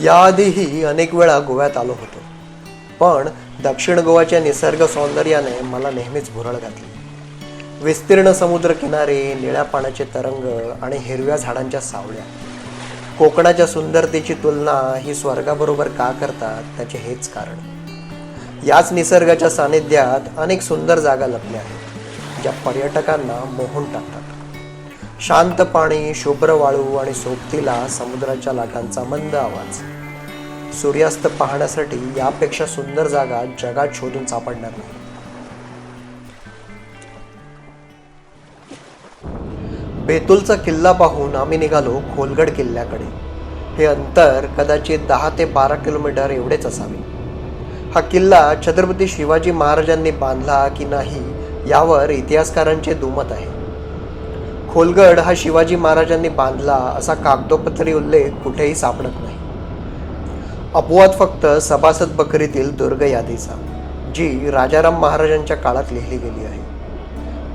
याआधीही अनेक वेळा गोव्यात आलो होतो. पण दक्षिण गोव्याच्या निसर्ग सौंदर्याने मला नेहमीच भुरळ घातली. विस्तीर्ण समुद्र किनारे निळ्या पाण्याचे तरंग आणि हिरव्या झाडांच्या सावल्या कोकणाच्या सुंदरतेची तुलना ही स्वर्गाबरोबर का करतात त्याचे हेच कारण. याच निसर्गाच्या सानिध्यात अनेक सुंदर जागा लपल्या आहेत ज्या पर्यटकांना मोहून टाकतात. शांत पाणी शुभ्र वाळू आणि सोबतीला समुद्राच्या लाटांचा मंद आवाज. सूर्यास्त पाहण्यासाठी यापेक्षा सुंदर जागा जगात शोधून सापडणार नाही. बेतुलचा किल्ला पाहून आम्ही निघालो खोलगड किल्ल्याकडे. हे अंतर कदाचित दहा ते बारा किलोमीटर एवढेच असावे. हा किल्ला छत्रपती शिवाजी महाराजांनी बांधला की नाही यावर इतिहासकारांचे दुमत आहे. खोलगड हा शिवाजी महाराजांनी बांधला असा कागदोपत्री उल्लेख कुठेही सापडत नाही. अपवाद फक्त सभासद बकरीतील दुर्ग यादीचा जी राजाराम महाराजांच्या काळात लिहिली गेली आहे.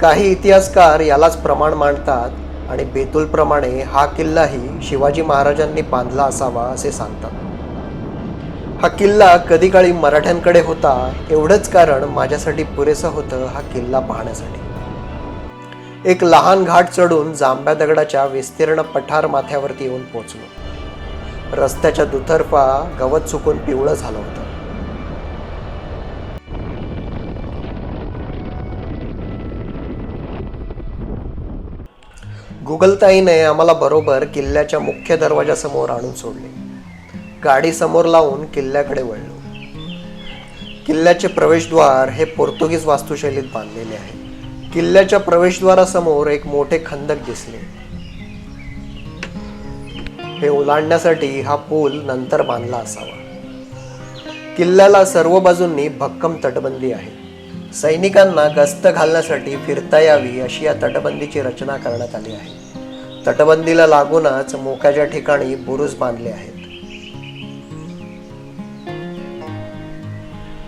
काही इतिहासकार यालाच प्रमाण मांडतात आणि बेतुलप्रमाणे हा किल्लाही शिवाजी महाराजांनी बांधला असावा असे सांगतात. हा किल्ला कधी काळी मराठ्यांकडे होता एवढंच कारण माझ्यासाठी पुरेसं होतं हा किल्ला पाहण्यासाठी. एक लहान घाट चढून जांभ्या दगडाच्या विस्तीर्ण पठार माथ्यावरती येऊन पोचलो रस्त्याच्या दुतर्फा गवत सुकून पिवळं झालं होतं. गुगलताईने आम्हाला बरोबर किल्ल्याच्या मुख्य दरवाजासमोर आणून सोडले. गाडी समोर लावून किल्ल्याकडे वळलो. किल्ल्याचे प्रवेशद्वार हे पोर्तुगीज वास्तुशैलीत बांधलेले आहे. किल्ल्याच्या प्रवेशद्वारासमोर एक मोठे खंदक दिसले. हे ओलांडण्यासाठी हा पूल नंतर बांधला असावा. किल्ल्याला सर्व बाजूंनी भक्कम तटबंदी आहे. सैनिकांना गस्त घालण्यासाठी फिरता यावी अशी या तटबंदीची रचना करण्यात आली आहे. तटबंदीला लागूनच मोक्याच्या ठिकाणी बुरुज बांधले आहेत.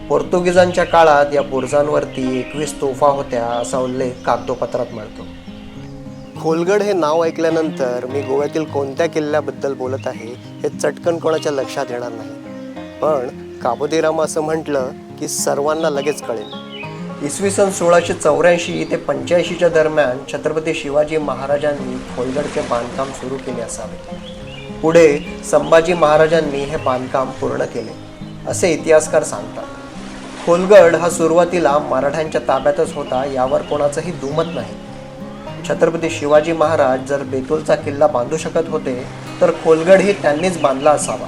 पोर्तुगीजांच्या काळात या बुरुजांवरती एकवीस तोफा होत्या असा उल्लेख कागदोपत्रात मिळतो. खोलगड हे नाव ऐकल्यानंतर मी गोव्यातील कोणत्या किल्ल्याबद्दल बोलत आहे हे चटकन कोणाच्या लक्षात येणार नाही. पण काबोदीराम असं म्हटलं की सर्वांना लगेच कळेल. इसवी सन सोळाशे चौऱ्याऐंशी ते पंच्याऐंशीच्या दरम्यान छत्रपती शिवाजी महाराजांनी खोलगडचे बांधकाम सुरू केले असावे. पुढे संभाजी महाराजांनी हे बांधकाम पूर्ण केले असे इतिहासकार सांगतात. खोलगड हा सुरुवातीला मराठ्यांच्या ताब्यातच होता यावर कोणाचंही दुमत नाही. छत्रपती शिवाजी महाराज जर बेतुलचा किल्ला बांधू शकत होते तर खोलगडही त्यांनीच बांधला असावा.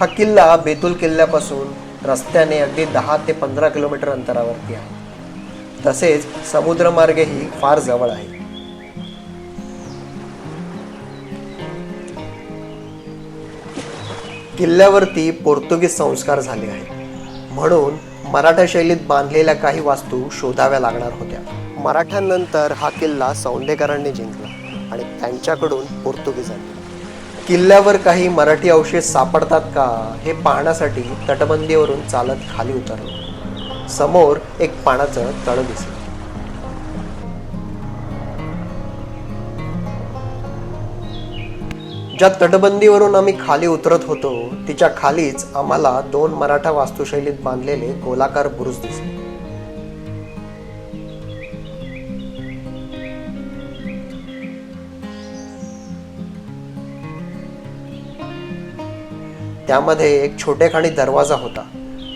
हा किल्ला बेतुल किल्ल्यापासून रस्त्याने अगदी दहा ते पंधरा किलोमीटर अंतरावरती आहे. तसेच समुद्रमार्गही फार जवळ आहे. किल्ल्यावरती पोर्तुगीज संस्कार झाले आहेत. म्हणून मराठा शैलीत बांधलेल्या काही वास्तू शोधाव्या लागणार होत्या. मराठ्यांनंतर हा किल्ला सौंदेकरांनी जिंकला आणि त्यांच्याकडून पोर्तुगीजांनी. किल्ल्यावर काही मराठी अवशेष सापडतात का हे पाहण्यासाठी तटबंदीवरून चालत खाली उतरलो. समोर एक पाण्याचं तळ दिसलं. ज्या तटबंदीवरून आम्ही खाली उतरत होतो तिच्या खालीच आम्हाला दोन मराठा वास्तुशैलीत बांधलेले गोलाकार बुरुज दिसले. त्यामध्ये एक छोटेखाणी दरवाजा होता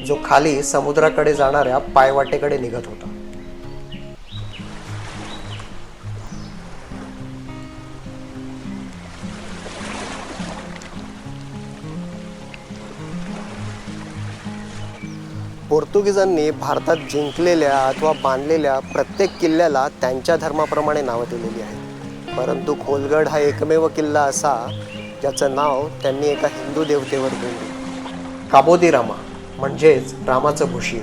जो खाली समुद्राकडे जाणाऱ्या पायवाटेकडे निघत होता. पोर्तुगीजांनी भारतात जिंकलेल्या अथवा बांधलेल्या प्रत्येक किल्ल्याला त्यांच्या धर्माप्रमाणे नावं दिलेली आहेत. परंतु खोलगड हा एकमेव किल्ला असा ज्याचं नाव त्यांनी एका हिंदू देवतेवर दिले काबोदीरामा म्हणजेच रामाचं भुशीर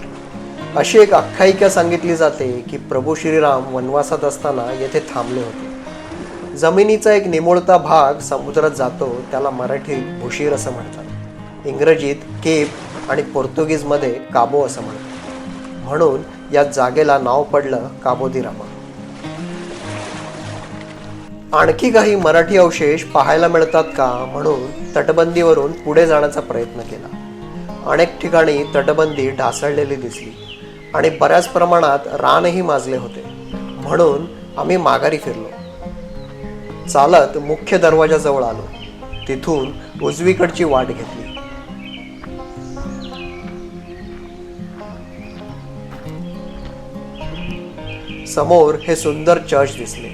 अशी एक आख्यायिका सांगितली जाते की प्रभू श्रीराम वनवासात असताना येथे थांबले होते. जमिनीचा एक निमोळता भाग समुद्रात जातो त्याला मराठीत भुशीर असं म्हणतात. इंग्रजीत केप आणि पोर्तुगीजमध्ये काबो असं म्हणतात. म्हणून या जागेला नाव पडलं काबोदिरामा आणखी काही मराठी अवशेष पाहायला मिळतात का म्हणून तटबंदीवरून पुढे जाण्याचा प्रयत्न केला. अनेक ठिकाणी तटबंदी ढासळलेली दिसली आणि बऱ्याच प्रमाणात रानही माजले होते. म्हणून आम्ही माघारी फिरलो. चालत मुख्य दरवाजाजवळ आलो. तिथून उजवीकडची वाट घेतली. समोर हे सुंदर चर्च दिसले.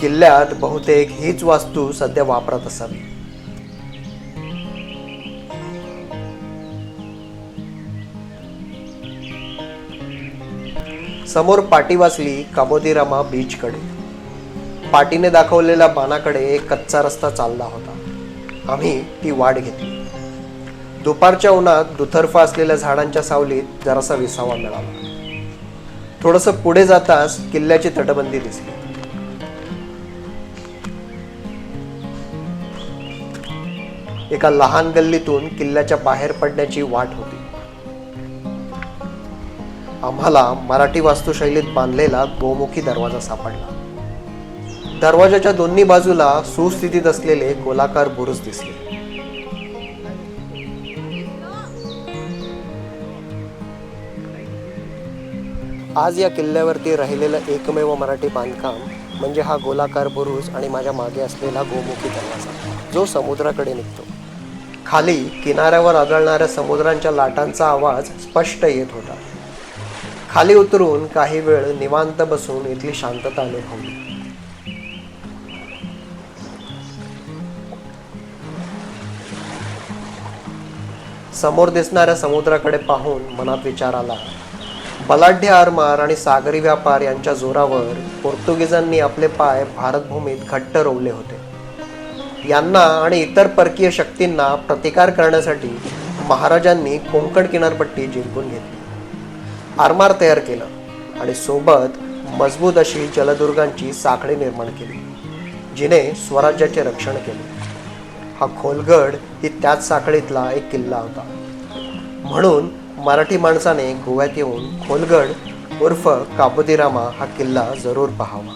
किल्ल्यात बहुतेक हीच वास्तू सध्या वापरत असावी. समोर पाटी वाचली काबोदीरामा बीचकडे. पाटीने दाखवलेल्या बाणाकडे एक कच्चा रस्ता चालला होता. आम्ही ती वाट घेतली. दुपारच्या उन्हात दुतर्फा असलेल्या झाडांच्या सावलीत जरासा विसावा मिळाला. थोडस पुढे जाताच किल्ल्याची तटबंदी दिसली. एका लहान गल्लीतून किल्ल्याच्या बाहेर पडण्याची वाट होती. आम्हाला मराठी वास्तुशैलीत बांधलेला गोमुखी दरवाजा सापडला. दरवाजाच्या दोन्ही बाजूला सुस्थितीत असलेले गोलाकार बुरुज दिसले. आज या किल्ल्यावरती राहिलेलं एकमेव मराठी बांधकाम म्हणजे हा गोलाकार बुरुज आणि माझ्या मागे असलेला गोमुखी दरवाजा जो समुद्राकडे निघतो. खाली किनाऱ्यावर आदळणाऱ्या समुद्रांच्या लाटांचा आवाज स्पष्ट येत होता. खाली उतरून काही वेळ निवांत बसून इथली शांतता अनुभवली. समोर दिसणाऱ्या समुद्राकडे पाहून मनात विचार आला. बलाढ्य आरमार आणि सागरी व्यापार यांच्या जोरावर पोर्तुगीजांनी आपले पाय भारतभूमीत घट्ट रोवले होते. यांना आणि इतर परकीय शक्तींना प्रतिकार करण्यासाठी महाराजांनी कोंकण किनारपट्टी जिंकून घेतली. आरमार तयार केलं आणि सोबत मजबूत अशी जलदुर्गांची साखळी निर्माण केली जिने स्वराज्याचे रक्षण केले. हा खोलगड ही त्याच साखळीतला एक किल्ला होता. म्हणून मराठी माणसाने गोव्यात येऊन खोलगड उर्फ काबुदीरामा हा किल्ला जरूर पाहावा.